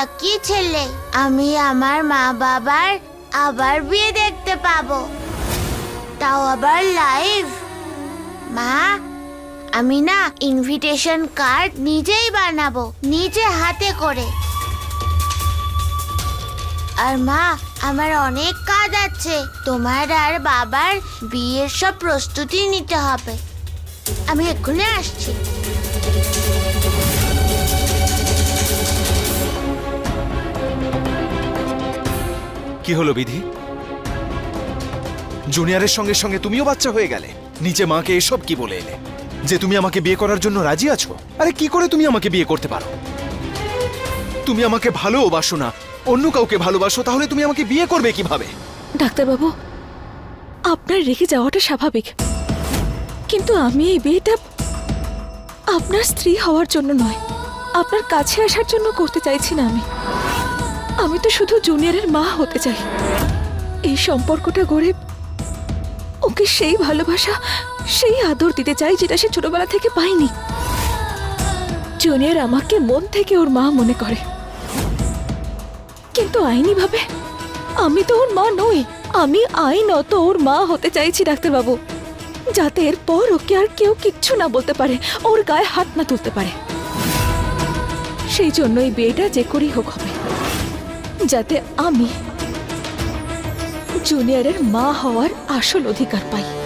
Lucky ছেলে? আমি আমার মা বাবার আবার বিয়ে দেখতে পাবো। তাও আবার লাইভ মা, আমি না ইনভিটেশন কার্ড নিজেই বানাবো, নিজে হাতে করে। আর মা, আমার অনেক কাজ আছে। তোমার আর বাবার বিয়ের সব প্রস্তুতি নিতে হবে। আমি এক্ষুনি আসছি। কি হলো বিধি? জুনিয়রের সঙ্গে সঙ্গে তুমিও বাচ্চা হয়ে গেলে। নিচে মাকে এসব কি বলে এলে? যে তুমি আমাকে বিয়ে করার জন্য রাজি আছো? আরে কি করে তুমি আমাকে বিয়ে করতে পারো? তুমি আমাকে ভালোবাসো না। অন্য কাউকে ভালোবাসো, তাহলে তুমি আমাকে বিয়ে করবে কীভাবে? ডাক্তারবাবু, আপনার রেখে যাওয়াটা স্বাভাবিক। কিন্তু আমি এই বিয়েটা আপনার স্ত্রী হওয়ার জন্য নয়। আপনার কাছে আসার জন্য করতে চাইছি না আমি। আমি তো শুধু জুনিয়রের মা হতে চাই। এই সম্পর্কটা গড়ে ওকে সেই ভালোবাসা, সেই আদর দিতে চাই যেটা সে ছোটবেলা থেকে পায়নি। জুনিয়র আমাকে মন থেকে ওর মা মনে করে। কিন্তু আইনিভাবে আমি তো ওর মা নই, আমি আইনত ওর মা হতে চাইছি ডাক্তারবাবু, যাতে এরপর ওকে আর কেউ কিচ্ছু না বলতে পারে, ওর গায়ে হাত না তুলতে পারে। সেই জন্য এই বিয়েটা যে করেই হোক হবে। যাতে আমি জুনিয়রের মা হওয়ার আসল অধিকার পাই।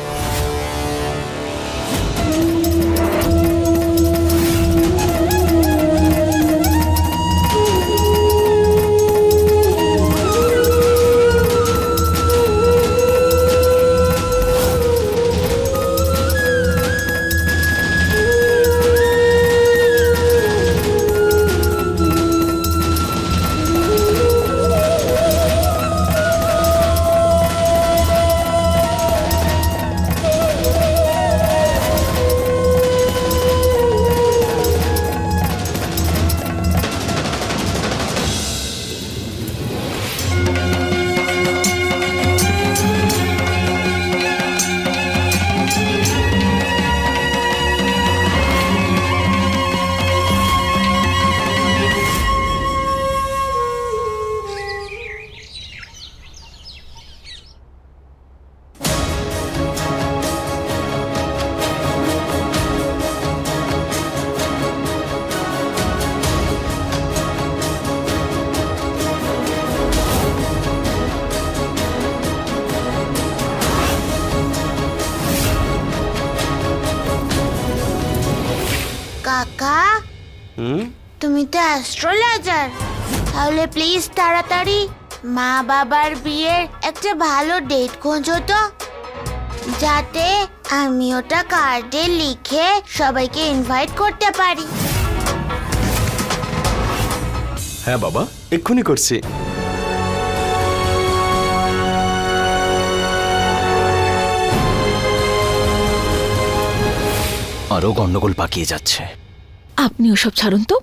তাড়াতাড়ি মা বাবার বিয়ের একটা ভালো ডেট খোঁজো তো। যাতে আমি ওটা কার্ডে লিখে সবাইকে ইনভাইট করতে পারি। হ্যাঁ বাবা এক্ষুনি করছি। আরও গন্ডগোল পাকিয়ে যাচ্ছে। আপনি ওসব ছাড়ুন তো।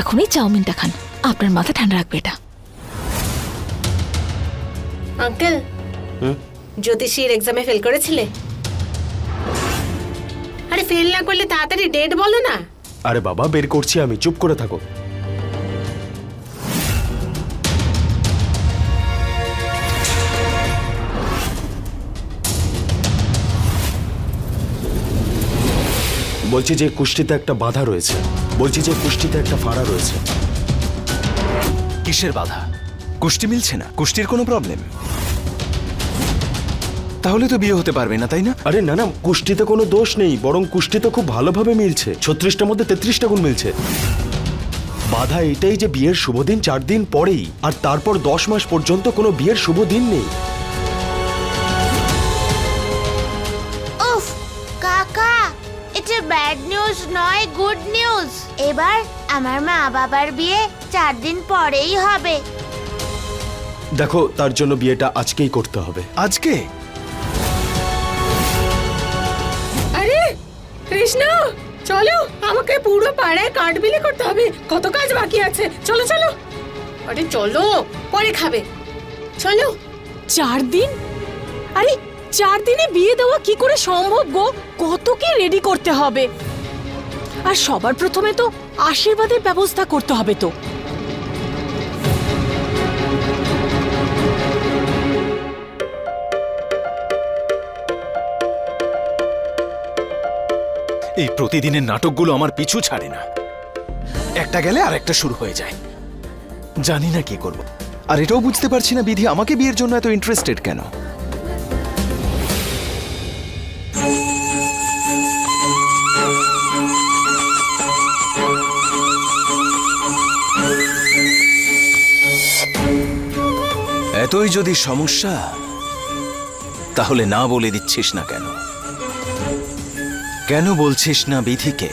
এখনই চাউমিনটা খান। আপনার মাথা ঠান্ডা রাখবে এটা। আঙ্কেল জ্যোতিষীর এক্সামে ফেল করেছিলে? আরে ফেল না করলে তাড়াতাড়ি ডেট বলো না। আরে বাবা বের করছি আমি চুপ করে থাকো। বলছি যে কুষ্টিতে একটা বাধা রয়েছে। বলছি যে কুষ্টিতে একটা ফাড়া রয়েছে। কিসের বাধা? কুষ্টি মিলছে না কুষ্টির কোনো প্রবলেম তাহলে তো বিয়ে হতে পারবে না তাই না? আরে না না কুষ্টিতে কোনো দোষ নেই বরং কুষ্টি তো খুব ভালোভাবে মিলছে ছত্রিশটার মধ্যে তেত্রিশটা গুণ মিলছে। বাধা এটাই যে বিয়ের শুভ দিন চার দিন পরেই আর তারপর দশ মাস পর্যন্ত কোনো বিয়ের শুভ দিন নেই। উফ কাকা এটা ব্যাড নিউজ নয় গুড নিউজ এবার আমার মা বাবার বিয়ে চার দিন পরেই হবে। দেখো তার জন্য বিয়েটা আজকেই করতে হবে। আজকে? আরে কৃষ্ণ চলো আমাকে পুরো পাড়ায় কাঠ বিলি করতে হবে। কত কাজ বাকি আছে। চলো চলো। আরে চলো পরে খাবে। চলো। চার দিন? আরে চার দিনে বিয়ে দেওয়া কি করে সম্ভব গো? কত কি রেডি করতে হবে? আর সবার প্রথমে তো আশীর্বাদের ব্যবস্থা করতে হবে তো। এই প্রতিদিনের নাটকগুলো আমার পিছু ছাড়ে না। একটা গেলে আর একটা শুরু হয়ে যায়। জানি না কি করব। আর এটাও বুঝতে পারছি না বিধি, আমাকে বিয়ের জন্য এত ইন্টারেস্টেড কেন? এতই যদি সমস্যা, তাহলে না বলে দিচ্ছিস না কেন? কেন বলছিস না বিধিকে?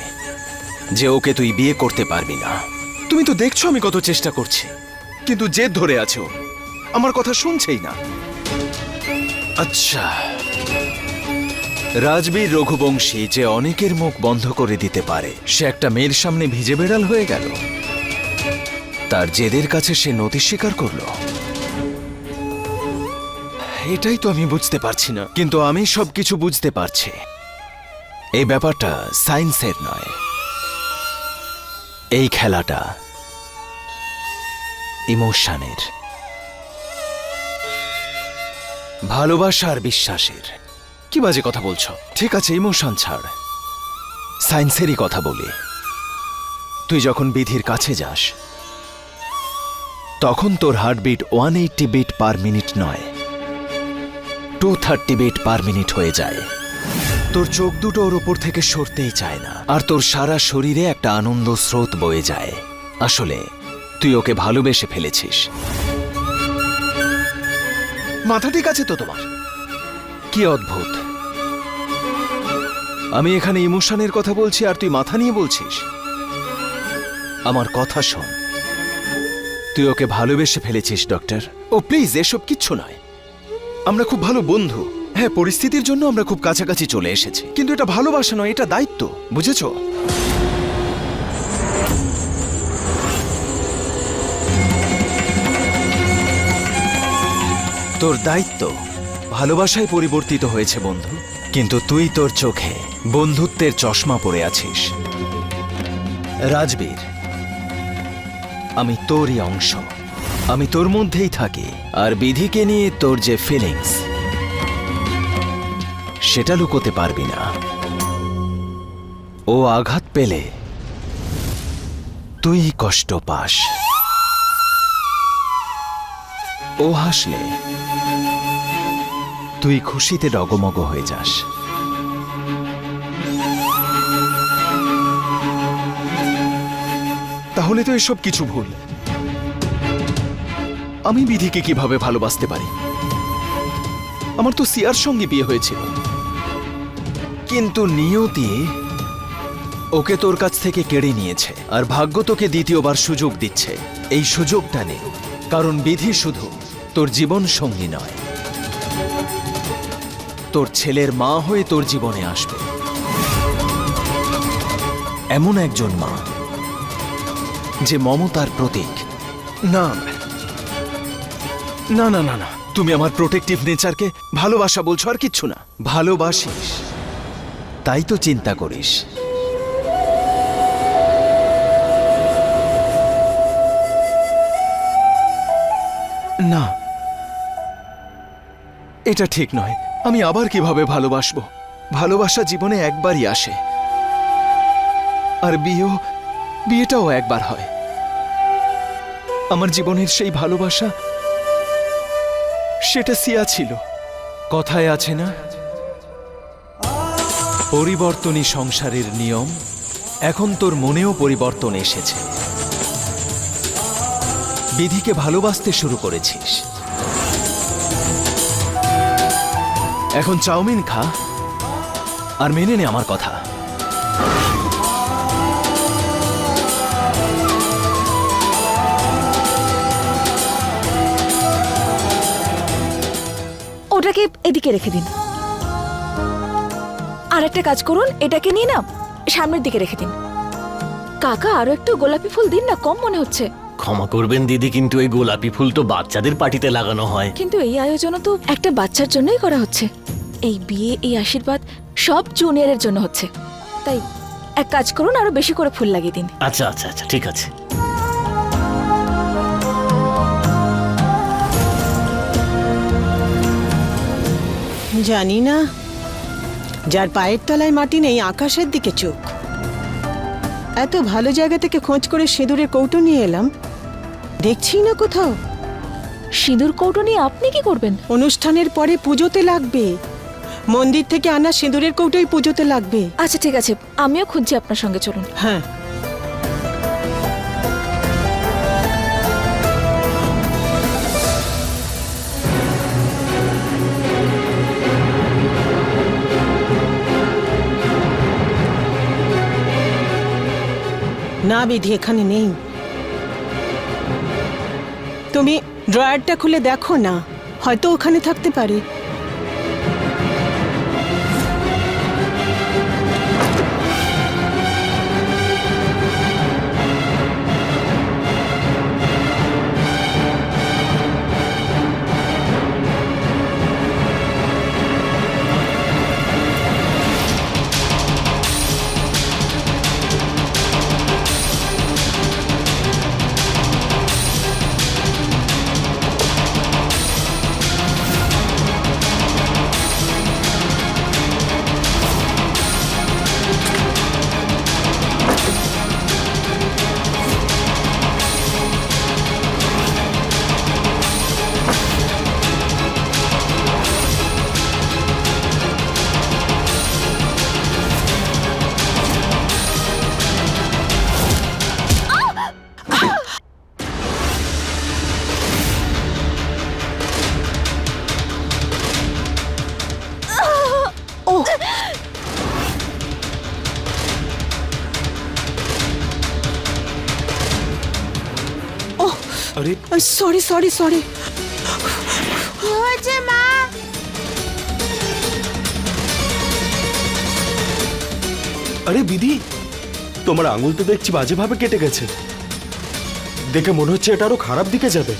যে ওকে তুই বিয়ে করতে পারবি না। তুমি তো দেখছ আমি কত চেষ্টা করছি। কিন্তু জেদ ধরে আছে। আমার কথা শুনছেই না। আচ্ছা। রাজবীর রঘুবংশী যে অনেকের মুখ বন্ধ করে দিতে পারে, সে একটা মেয়ের সামনে ভিজে বেড়াল হয়ে গেল। তার জেদের কাছে সে নতি স্বীকার করল। এটাই তো আমি বুঝতে পারছি না। কিন্তু আমি সবকিছু বুঝতে পারছি। এই ব্যাপারটা সায়েন্সের নয়। এই খেলাটা ইমোশনের। ভালোবাসা আর বিশ্বাসের। কি বাজে কথা বলছো? ঠিক আছে, ইমোশন ছাড়। সায়েন্সেরই কথা বলি। তুই যখন বিধির কাছে যাস, তখন তোর heartbeat one eighty beat per minute নয়। Two thirty beat per minute হয়ে যায়। তোর চোখ দুটো ওর উপর থেকে সরতেই চায় না। আর তোর সারা শরীরে একটা আনন্দ স্রোত বয়ে যায়। আসলে, তুই ওকে ভালোবেসে ফেলেছিস। মাথা ঠিক আছে তো তোমার? কি অদ্ভুত। আমি এখানে ইমোশনের কথা বলছি আর তুই মাথা নিয়ে বলছিস? আমার কথা শোন। তুই ওকে ভালোবেসে ফেলেছিস, ডক্টর। ও, প্লিজ, এসব কিচ্ছু নয়। আমরা খুব ভালো বন্ধু। হ্যাঁ পরিস্থিতির জন্য আমরা খুব কাছাকাছি চলে এসেছি। কিন্তু এটা ভালোবাসা নয়, এটা দায়িত্ব, বুঝেছ? তোর দায়িত্ব ভালোবাসায় পরিবর্তিত হয়েছে, বন্ধু। কিন্তু তুই তোর চোখে বন্ধুত্বের চশমা পরে আছিস। রাজবীর, আমি তোরই অংশ। আমি তোর মধ্যেই থাকি। আর বিধিকে নিয়ে তোর যে ফিলিংস সেটা লুকোতে পারবি না। ও আঘাত পেলে তুই কষ্ট পাস। ও হাসলে তুই খুশিতে ডগমগ হয়ে যাস। তাহলে তো এসব কিছু ভুল। আমি বিধিকে কীভাবে ভালোবাসতে পারি? আমার তো সিয়ার সঙ্গে বিয়ে হয়েছিল। কিন্তু নিয়তি ওকে তোর কাছ থেকে কেড়ে নিয়েছে, আর ভাগ্য তোকে দ্বিতীয়বার সুযোগ দিচ্ছে। এই সুযোগটা নে, কারণ বিধি শুধু তোর জীবন সঙ্গী নয়। তোর ছেলের মা হয়ে তোর জীবনে আসবে। এমন একজন মা, যে মমতার প্রতীক। না না না না না, তুমি আমার প্রোটেক্টিভ নেচারকে ভালোবাসা বলছো আর কিচ্ছু না। ভালোবাসিস। তাই তো চিন্তা করিস। না, এটা ঠিক নয়। আমি আবার কীভাবে ভালোবাসবো? ভালোবাসা জীবনে একবারই আসে। আর বিয়েও, বিয়েটাও একবার হয়। আমার জীবনের সেই ভালোবাসা, সেটা সিয়া ছিল। কথায় আছে না পরিবর্তনই সংসারের নিয়ম এখন তোর মনেও পরিবর্তন এসেছে। বিধিকে ভালোবাসতে শুরু করেছিস। এখন চাউমিন খা আর মেনে নে আমার কথা। ওটাকে এদিকে রেখে দিন। একটা কাজ করুন এটাকে নিয়ে না সামনের দিকে রেখে দিন। কাকা আরও একটু গোলাপি ফুল দিন না কম মনে হচ্ছে। ক্ষমা করবেন দিদি কিন্তু এই গোলাপি ফুল তো বাচ্চাদের পার্টিতে লাগানো হয়। কিন্তু এই আয়োজনও তো একটা বাচ্চার জন্যই করা হচ্ছে। এই বিয়ে এই আশীর্বাদ সব জুনিয়রের জন্য হচ্ছে। তাই এক কাজ করুন আরও বেশি করে ফুল লাগিয়ে দিন। আচ্ছা আচ্ছা আচ্ছা ঠিক আছে। জানি না। যার পায়ের তলায় মাটি নেই আকাশের দিকে চোখ। এত ভালো জায়গা থেকে খোঁজ করে সিঁদুরের কৌটো নিয়ে এলাম। দেখছি না কোথাও। সিঁদুর কৌটো নিয়ে আপনি কি করবেন? অনুষ্ঠানের পরে পুজোতে লাগবে। মন্দির থেকে আনা সিঁদুরের কৌটোই পুজোতে লাগবে। আচ্ছা ঠিক আছে। আমিও খুঁজছি আপনার সঙ্গে চলুন। হ্যাঁ। না বিধি এখানে নেই। তুমি ড্রয়ারটা খুলে দেখো না হয়তো ওখানে থাকতে পারে। Sorry sorry. কি হয়েছে মা? আরে বিধি তোমার আঙুল তো দেখছি বাজেভাবে কেটে গেছে। দেখে মনে হচ্ছে এটা আরও খারাপ দিকে যাবে।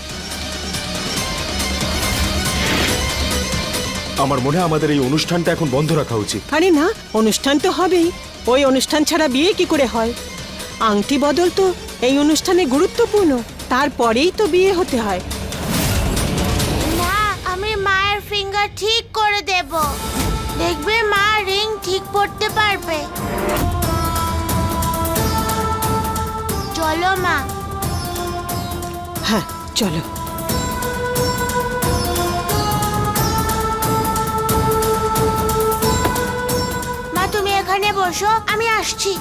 আমার মনে হয় আমাদের এই অনুষ্ঠানটা এখন বন্ধ রাখা উচিত। আরে না অনুষ্ঠান তো হবেই। ওই অনুষ্ঠান ছাড়া বিয়ে কি করে হয়? আংটি বদল তো এই অনুষ্ঠানে গুরুত্বপূর্ণ। তারপরেই তো বিয়ে হতে হয়। না আমি মায়ের ফিঙ্গার ঠিক করে দেব। দেখবে মা রিং ঠিক পড়তে পারবে। চলো মা। হ্যাঁ চলো। মা তুমি এখানে বসো আমি আসছি।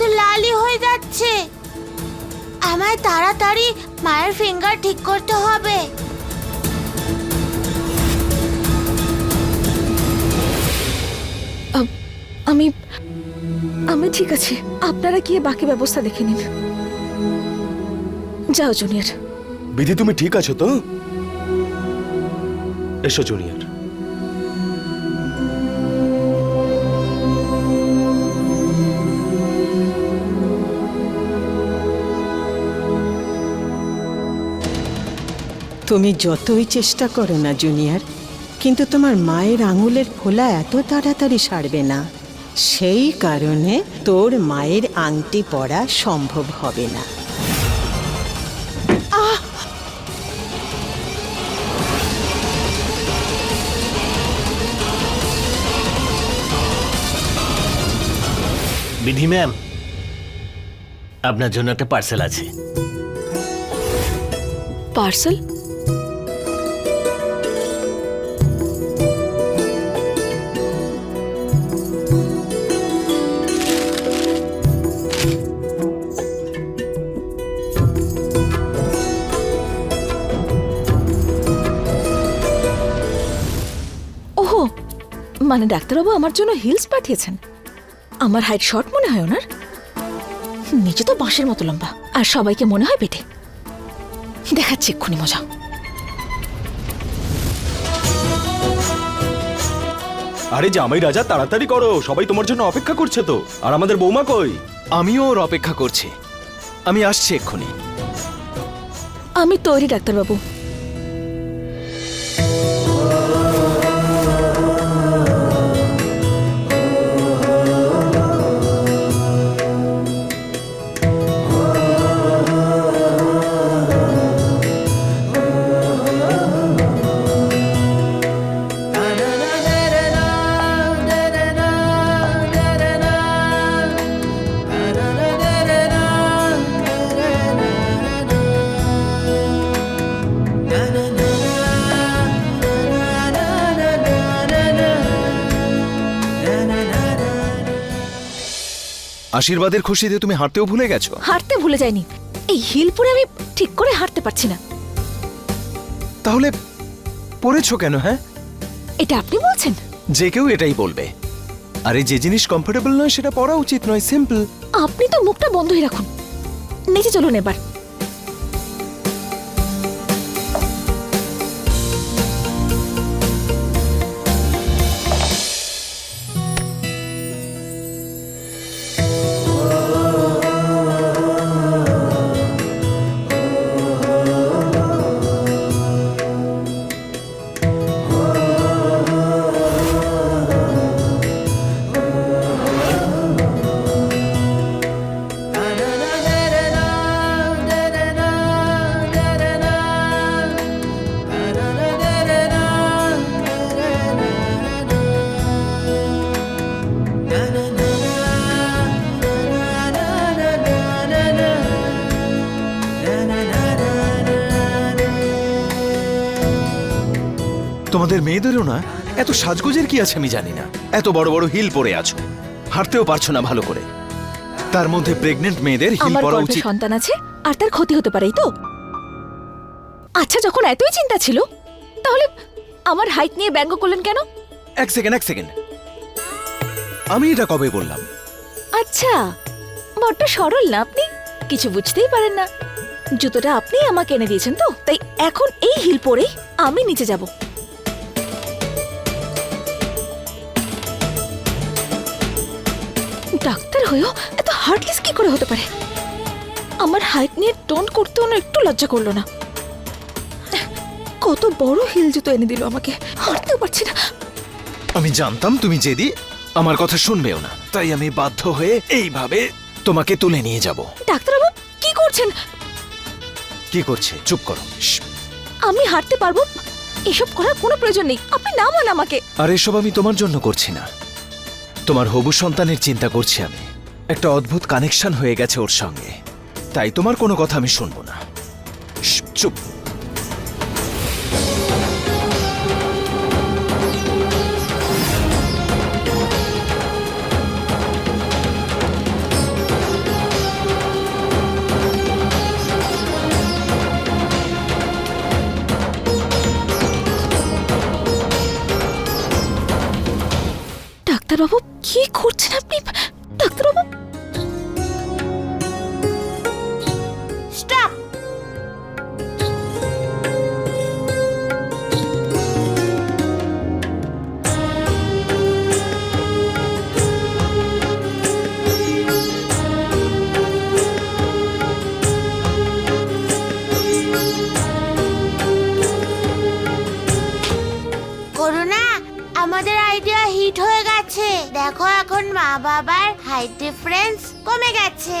তো লালই হয়ে যাচ্ছে। আমায় তাড়াতাড়ি মায়ের ফিঙ্গার ঠিক করতে হবে। আম, আমি আমি ঠিক আছে। আপনারা গিয়ে বাকি ব্যবস্থা দেখে নিন। যাও জুনিয়র। বিধি তুমি ঠিক আছো তো? এসো জুনিয়র। তুমি যতই চেষ্টা করো না জুনিয়র কিন্তু তোমার মায়ের আঙুলের ফোলা এত তাড়াতাড়ি সারবে না। সেই কারণে তোর মায়ের আংটি পরা সম্ভব হবে না। বিধি ম্যাম আপনার জন্য একটা পার্সেল আছে। পার্সেল? মানে ডাক্তারবাবু আমার জন্য হিলস পাঠিয়েছেন। আমার হাইট শর্ট মনে হয় ওনার। নিচে তো বাঁশের মতো লম্বা আর সবাইকে মনে হয় পেটে। দেখাচ্ছি এক্ষুনি মজা। আরে জামাই রাজা তাড়াতাড়ি করো সবাই তোমার জন্য অপেক্ষা করছে তো। আর আমাদের বৌমা কই? আমিও ওর অপেক্ষা করছি। আমি আসছি এক্ষুনি। আমি তৈরি ডাক্তারবাবু। আশীর্বাদের খুশিতে তুমি হাঁটতেও ভুলে গেছো? হাঁটতে ভুলে যাইনি। এই হিল পরে আমি ঠিক করে হাঁটতে পারছি না। তাহলে পড়েছো কেন হ্যাঁ? এটা আপনি বলছেন? যে কেউ এটাই বলবে। আরে যে জিনিস কমফোর্টেবল নয় সেটা পরা উচিত নয় সিম্পল আপনি তো মুখটা বন্ধই রাখুন। নিচে চলুন এবার। তোমাদের মেয়েদেরও না এত সাজগোজের কি আছে আমি জানি না। এত বড় বড় হিল পরে আছো। হাঁটতেও পারছ না ভালো করে। তার মধ্যে প্রেগনেন্ট মেয়েদের হিল পরা উচিত। সন্তান আছে আর তার ক্ষতি হতে পারে তো। আচ্ছা যখন এতই চিন্তা ছিল তাহলে আমার হাইট নিয়ে ব্যঙ্গ করলেন কেন? এক সেকেন্ড এক সেকেন্ড আমি এটা কবে বললাম? আচ্ছা বড্ড সরল না আপনি? কিছু বুঝতেই পারেন না। জুতোটা আপনি আমাকে এনে দিয়েছেন তো তাই এখন এই হিল পরেই আমি নিচে যাব। ডাক্তার হয়েও এত হার্টলেস কি করে হতে পারে? আমার হাইট নিয়ে টোন করতে না একটু লজ্জা করল না। কত বড় হিল জুতো এনে দিল আমাকে হাঁটতেও পারছি না। আমি জানতাম তুমি জেদি আমার কথা শুনবেও না। তাই আমি বাধ্য হয়ে এইভাবে তোমাকে তুলে নিয়ে যাব। ডাক্তারবাবু কি করছেন? কি করছে? চুপ করো। শ্, আমি হাঁটতে পারব? এসব করার কোনো প্রয়োজন নেই। আপনি নামান আমাকে। আর এসব আমি তোমার জন্য করছি না। তোমার হবু সন্তানের চিন্তা করছি আমি। একটা অদ্ভুত কানেকশন হয়ে গেছে ওর সঙ্গে। তাই তোমার কোনো কথা আমি শুনব না। চুপ। ডাক্তারবাবু কি করছেন আপনি? ডাক্তারবাবু? বাবার হাইট ডিফারেন্স কমে গেছে।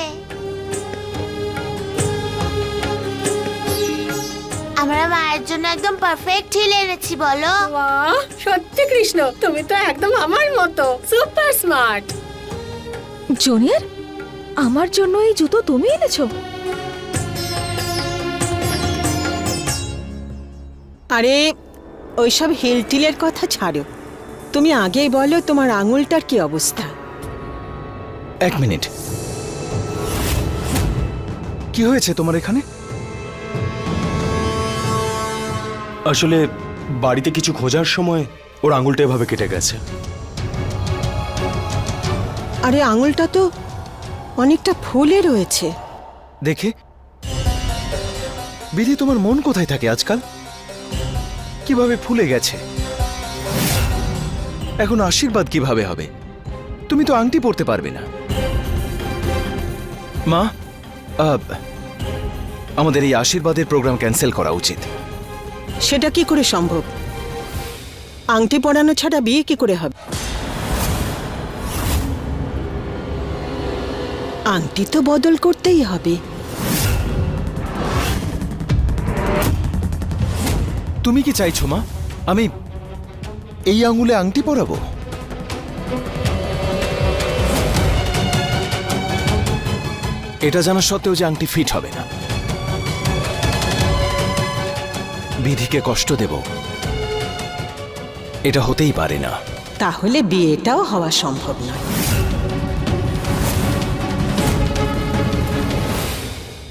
আমরা মায়ের জন্য একদম পারফেক্ট হিল এনেছি বলো। বাহ সত্যি কৃষ্ণ তুমি তো একদম আমার মতো সুপার স্মার্ট জুনিয়র আমার জন্য এই জুতো তুমি এনেছো? আরে ওইসব হিলটিলের কথা ছাড়ো। তুমি আগেই বলো তোমার আঙুলটার কি অবস্থা। এক মিনিট। কি হয়েছে তোমার এখানে? আসলে বাড়িতে কিছু খোঁজার সময় ওর আঙুলটা এভাবে কেটে গেছে। আরে আঙুলটা তো অনেকটা ফুলে রয়েছে। দেখে? বিধি তোমার মন কোথায় থাকে আজকাল? কীভাবে ফুলে গেছে? এখন আশীর্বাদ কীভাবে হবে? তুমি তো আংটি পরতে পারবে না। মা আমাদের এই আশীর্বাদের প্রোগ্রাম ক্যান্সেল করা উচিত। সেটা কি করে সম্ভব? আংটি পরানো ছাড়া বিয়ে কি করে হবে? আংটি তো বদল করতেই হবে। তুমি কি চাইছো মা? আমি এই আঙুলে আংটি পরাবো? এটা জানা সত্ত্বেও যে আংটি ফিট হবে না। বিধিকে কষ্ট দেব। এটা হতেই পারে না। তাহলে বিয়েটাও হওয়া সম্ভব নয়।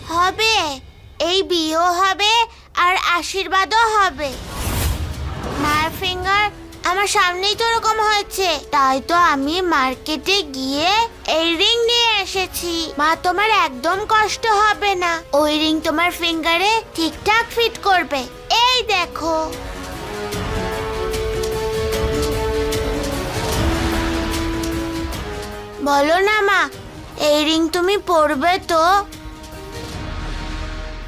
হবে। এই বিয়েও হবে আর আশীর্বাদও হবে। মার ফিঙ্গার আমার সামনেই তো এরকম হয়েছে। তাই তো আমি মার্কেটে গিয়ে এই রিং নিয়ে এসেছি। মা তোমার একদম কষ্ট হবে না। ওই রিং তোমার ফিঙ্গারে ঠিকঠাক ফিট করবে। এই দেখো। বলো না মা এই রিং তুমি পরবে তো?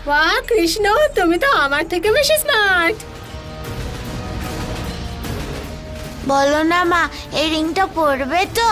বাহ কৃষ্ণ তুমি তো আমার থেকে বেশি স্মার্ট বলো না মা এই রিংটা পরবে তো?